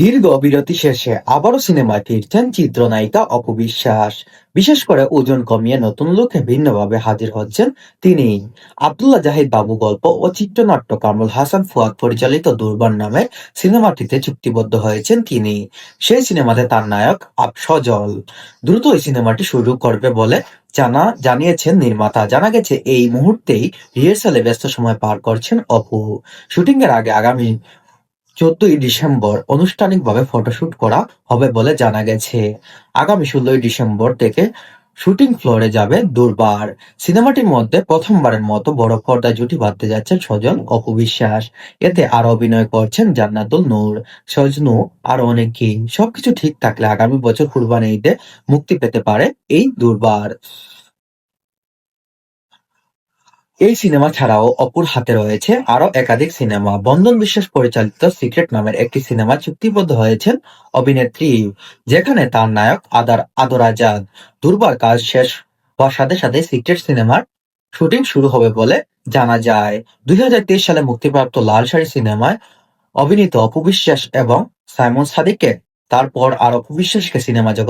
দীর্ঘ বিরতি শেষে আবারও সিনেমায় ফিরছেন চিত্রনায়িকা অপবিশ্বাস বিশেষ করে ওজন কমিয়ে নতুন লুকে ভিন্নভাবে হাজির হচ্ছেন তিনি। আব্দুল্লাহ জাহিদ বাবু গল্প ও চিত্রনাট্য কামরুল হাসান ফুয়াদ পরিচালিত দুর্বার নামে সিনেমাটিতে চুক্তিবদ্ধ হয়েছেন তিনি। সেই সিনেমাতে তার নায়ক আপ সজল দ্রুত এই সিনেমাটি শুরু করবে বলে জানা, জানিয়েছেন নির্মাতা। জানা গেছে, এই মুহূর্তেই রিহার্সালে ব্যস্ত সময় পার করছেন অপু। শুটিং এর আগে আগামী চোদ্দই ডিসেম্বর আনুষ্ঠানিকভাবে ফটোশুট করা হবে বলে জানা গেছে। আগামী ষোলোই ডিসেম্বর থেকে শুটিং ফ্লোরে যাবে দুর্বার। সিনেমাটির মধ্যে প্রথমবারের মতো বড় পর্দায় জুটি বাঁধতে যাচ্ছেন সজল অপু বিশ্বাস এতে আরও অভিনয় করছেন জান্নাতুল নূর, সজনু আর অনেকেই সবকিছু ঠিক থাকলে আগামী বছর কুরবানি ঈদে মুক্তি পেতে পারে এই দুর্বার। এই সিনেমা ছাড়াও অপুর হাতে রয়েছে আরও একাধিক সিনেমা। বন্ধন বিশ্বাস পরিচালিত সিক্রেট নামের একটি সিনেমা চুক্তিবদ্ধ হয়েছেন অভিনেত্রী যেখানে তার নায়ক আদার আদর আজাদ দুর্বার কাজ শেষ হওয়ার সাথে সাথে সিক্রেট সিনেমার শুটিং শুরু হবে বলে জানা যায়। দুই হাজার তেইশ সালে মুক্তিপ্রাপ্ত লাল শাড়ি সিনেমায় অভিনীত অপু বিশ্বাস এবং সাইমন সাদিককে, তারপর আর অপু বিশ্বাসকে সিনেমা জগৎ